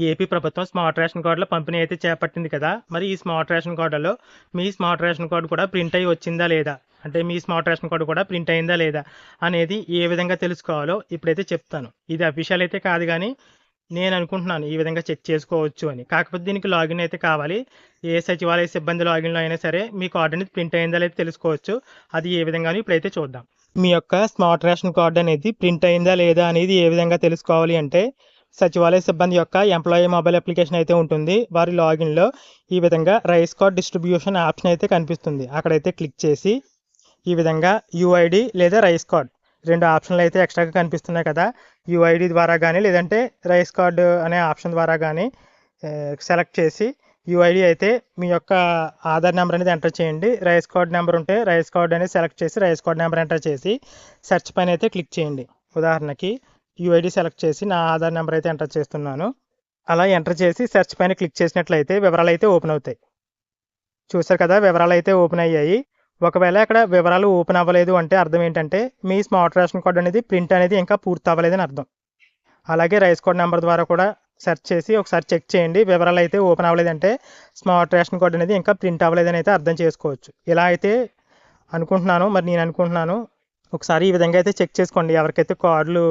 AP ప్రభుత్వం smart ration కార్డుల పంపిణీ అయితే చేపట్టింది కదా. మరి ఈ స్మార్ట్ రేషన్ కార్డులో మీ స్మార్ట్ రేషన్ కార్డు కూడా ప్రింట్ అయ్యి వచ్చిందా లేదా? అంటే మీ స్మార్ట్ రేషన్ కార్డు కూడా ప్రింట్ అయిందా లేదా అనేది ఏ విధంగా తెలుసుకోవాలో ఇప్పుడైతే చెప్తాను. ఇది అఫీషియల్ అయితే కాదు కానీ నేను అనుకుంటున్నాను ఈ విధంగా చెక్ చేసుకోవచ్చు అని. కాకపోతే దీనికి లాగిన్ అయితే కావాలి. ఏ సచివాలయ సిబ్బంది లాగిన్లో అయినా సరే మీ కార్డు అనేది ప్రింట్ అయిందా లేదా తెలుసుకోవచ్చు. అది ఏ విధంగానో ఇప్పుడైతే చూద్దాం. మీ యొక్క స్మార్ట్ రేషన్ కార్డు అనేది ప్రింట్ అయిందా లేదా అనేది ఏ విధంగా తెలుసుకోవాలి అంటే సచివాలయ సిబ్బంది యొక్క ఎంప్లాయీ మొబైల్ అప్లికేషన్ అయితే ఉంటుంది. వారి లాగిన్లో ఈ విధంగా రైస్ కార్డ్ డిస్ట్రిబ్యూషన్ ఆప్షన్ అయితే కనిపిస్తుంది. అక్కడైతే క్లిక్ చేసి ఈ విధంగా యూఐడి లేదా రైస్ కార్డ్ రెండు ఆప్షన్లు అయితే ఎక్స్ట్రాగా కనిపిస్తున్నాయి కదా. యూఐడి ద్వారా కానీ లేదంటే రైస్ కార్డ్ అనే ఆప్షన్ ద్వారా కానీ సెలెక్ట్ చేసి యూఐడి అయితే మీ యొక్క ఆధార్ నెంబర్ అనేది ఎంటర్ చేయండి. రైస్ కార్డ్ నెంబర్ ఉంటే రైస్ కార్డ్ అనేది సెలెక్ట్ చేసి రైస్ కార్డ్ నెంబర్ ఎంటర్ చేసి సెర్చ్ పైన అయితే క్లిక్ చేయండి. ఉదాహరణకి యూఐడి సెలెక్ట్ చేసి నా ఆధార్ నెంబర్ అయితే ఎంటర్ చేస్తున్నాను. అలా ఎంటర్ చేసి సెర్చ్ పైన క్లిక్ చేసినట్లయితే వివరాలు అయితే ఓపెన్ అవుతాయి. చూసారు కదా వివరాలు అయితే ఓపెన్ అయ్యాయి. ఒకవేళ అక్కడ వివరాలు ఓపెన్ అవ్వలేదు అంటే అర్థం ఏంటంటే మీ స్మార్ట్ రేషన్ కార్డు అనేది ప్రింట్ అనేది ఇంకా పూర్తి అవ్వలేదని అర్థం. అలాగే రైస్ కార్డ్ నెంబర్ ద్వారా కూడా సెర్చ్ చేసి ఒకసారి చెక్ చేయండి వివరాలు అయితే ఓపెన్ అవ్వలేదంటే స్మార్ట్ రేషన్ కార్డు అనేది ఇంకా ప్రింట్ అవ్వలేదని అయితే అర్థం చేసుకోవచ్చు. ఇలా అయితే అనుకుంటున్నాను మరి నేను అనుకుంటున్నాను. ఒకసారి ఈ విధంగా అయితే చెక్ చేసుకోండి ఎవరికైతే కార్డులు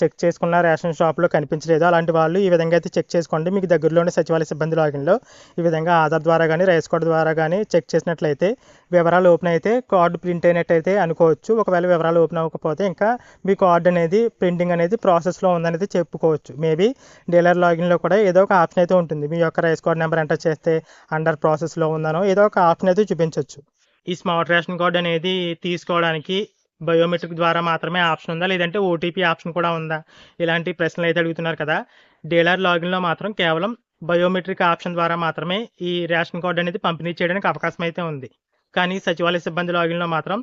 చెక్ చేసుకున్న రేషన్ షాప్లో కనిపించలేదు. అలాంటి వాళ్ళు ఈ విధంగా అయితే చెక్ చేసుకోండి. మీకు దగ్గరలోని సచివాలయ సిబ్బంది లాగిన్లో ఈ విధంగా ఆధార్ ద్వారా కానీ రైస్ కార్డు ద్వారా కానీ చెక్ చేసినట్లయితే వివరాలు ఓపెన్ అయితే కార్డు ప్రింట్ అయినట్టయితే అనుకోవచ్చు. ఒకవేళ వివరాలు ఓపెన్ అవ్వకపోతే ఇంకా మీ కార్డు అనేది ప్రింటింగ్ అనేది ప్రాసెస్లో ఉందనేది చెప్పుకోవచ్చు. మేబీ డీలర్ లాగిన్లో కూడా ఏదో ఒక ఆప్షన్ అయితే ఉంటుంది. మీ యొక్క రైస్ కార్డ్ నెంబర్ ఎంటర్ చేస్తే అండర్ ప్రాసెస్లో ఉందనో ఏదో ఒక ఆప్షన్ అయితే చూపించవచ్చు ఈ స్మార్ట్ రేషన్ కార్డు అనేది తీసుకోవడానికి బయోమెట్రిక్ ద్వారా మాత్రమే ఆప్షన్ ఉందా? లేదంటే ఓటీపీ ఆప్షన్ కూడా ఉందా? ఇలాంటి ప్రశ్నలు అయితే అడుగుతున్నారు కదా. డీలర్ లాగిన్లో మాత్రం కేవలం బయోమెట్రిక్ ఆప్షన్ ద్వారా మాత్రమే ఈ రేషన్ కార్డు అనేది పంపిణీ చేయడానికి అవకాశం అయితే ఉంది. కానీ సచివాలయ సిబ్బంది లాగిన్లో మాత్రం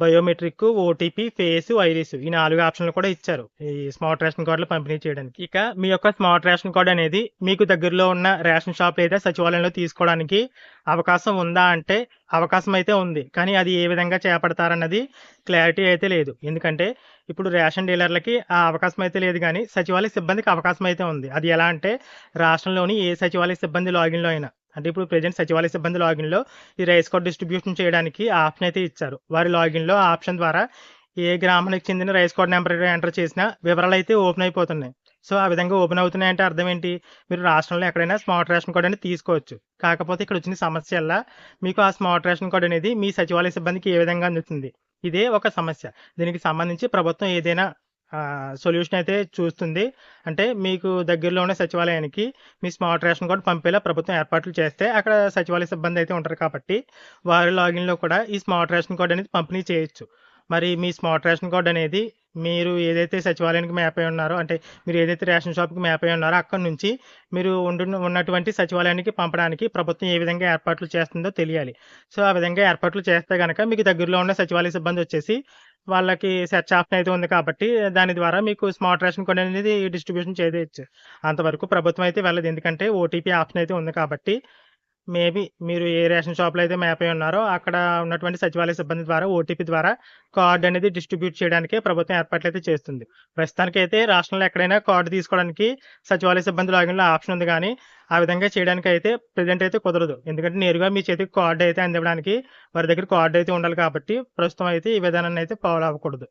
బయోమెట్రిక్ ఓటీపీ ఫేస్ ఐరిస్ ఈ నాలుగు ఆప్షన్లు కూడా ఇచ్చారు ఈ స్మార్ట్ రేషన్ కార్డులు పంపిణీ చేయడానికి. ఇక మీ యొక్క స్మార్ట్ రేషన్ కార్డు అనేది మీకు దగ్గరలో ఉన్న రేషన్ షాప్ లేదా సచివాలయంలో తీసుకోవడానికి అవకాశం ఉందా అంటే అవకాశం అయితే ఉంది. కానీ అది ఏ విధంగా చేపడతారన్నది క్లారిటీ అయితే లేదు. ఎందుకంటే ఇప్పుడు రేషన్ డీలర్లకి ఆ అవకాశం అయితే లేదు కానీ సచివాలయ సిబ్బందికి అవకాశం అయితే ఉంది. అది ఎలా అంటే రాష్ట్రంలోని ఏ సచివాలయ సిబ్బంది లాగిన్లో అయినా. అంటే ఇప్పుడు ప్రజెంట్ సచివాలయ సిబ్బంది లాగిన్లో ఈ రైస్ కార్డ్ డిస్ట్రిబ్యూషన్ చేయడానికి ఆప్షన్ అయితే ఇచ్చారు. వారి లాగిన్లో ఆప్షన్ ద్వారా ఏ గ్రామానికి చెందిన రైస్ కార్డ్ నెంబర్ ఎంటర్ చేసినా వివరాలు అయితే ఓపెన్ అయిపోతున్నాయి. సో ఆ విధంగా ఓపెన్ అవుతున్నాయంటే అర్థం ఏంటి? మీరు రాష్ట్రంలో ఎక్కడైనా స్మార్ట్ రేషన్ కార్డ్ అనేది తీసుకోవచ్చు. కాకపోతే ఇక్కడ వచ్చిన సమస్యల్లా మీకు ఆ స్మార్ట్ రేషన్ కార్డ్ అనేది మీ సచివాలయ సిబ్బందికి ఏ విధంగా అందుతుంది? ఇదే ఒక సమస్య. దీనికి సంబంధించి ప్రభుత్వం ఏదైనా సొల్యూషన్ అయితే చూస్తుంది. అంటే మీకు దగ్గరలో ఉన్న సచివాలయానికి మీ స్మార్ట్ రేషన్ కార్డు పంపేలా ప్రభుత్వం ఏర్పాట్లు చేస్తే అక్కడ సచివాలయ సిబ్బంది అయితే ఉంటారు కాబట్టి వారి లాగిన్లో కూడా ఈ స్మార్ట్ రేషన్ కార్డు అనేది పంపిణీ చేయొచ్చు. మరి మీ స్మార్ట్ రేషన్ కార్డు అనేది మీరు ఏదైతే సచివాలయానికి మ్యాప్ అయి ఉన్నారో అంటే మీరు ఏదైతే రేషన్ షాప్కి మ్యాప్ అయి ఉన్నారో అక్కడ నుంచి మీరు ఉండు ఉన్నటువంటి సచివాలయానికి పంపడానికి ప్రభుత్వం ఏ విధంగా ఏర్పాట్లు చేస్తుందో తెలియాలి. సో ఆ విధంగా ఏర్పాట్లు చేస్తే కనుక మీకు దగ్గరలో ఉన్న సచివాలయ సిబ్బంది వచ్చేసి వాళ్ళకి సెర్చ్ ఆప్షన్ అయితే ఉంది కాబట్టి దాని ద్వారా మీకు స్మార్ట్ రేషన్ కార్డ్ అనేది డిస్ట్రిబ్యూషన్ చేయవచ్చు అంతవరకు ప్రభుత్వం అయితే వెళ్ళదు. ఎందుకంటే ఓటీపీ ఆప్షన్ అయితే ఉంది కాబట్టి మేబీ మీరు ఏ రేషన్ షాప్లో అయితే మ్యాప్ అయి ఉన్నారో అక్కడ ఉన్నటువంటి సచివాలయ సిబ్బంది ద్వారా ఓటీపీ ద్వారా కార్డు అనేది డిస్ట్రిబ్యూట్ చేయడానికి ప్రభుత్వం ఏర్పాట్లు అయితే చేస్తుంది. ప్రస్తుతానికి అయితే రాష్ట్రంలో ఎక్కడైనా కార్డు తీసుకోవడానికి సచివాలయ సిబ్బంది లాగిన్లో ఆప్షన్ ఉంది కానీ ఆ విధంగా చేయడానికి అయితే ప్రజెంట్ అయితే కుదరదు. ఎందుకంటే నేరుగా మీ చేతికి కార్డు అయితే అందివ్వడానికి వారి దగ్గర కార్డు అయితే ఉండాలి కాబట్టి ప్రస్తుతం అయితే ఈ విధానాన్ని అయితే ఫాలో అవ్వకూడదు.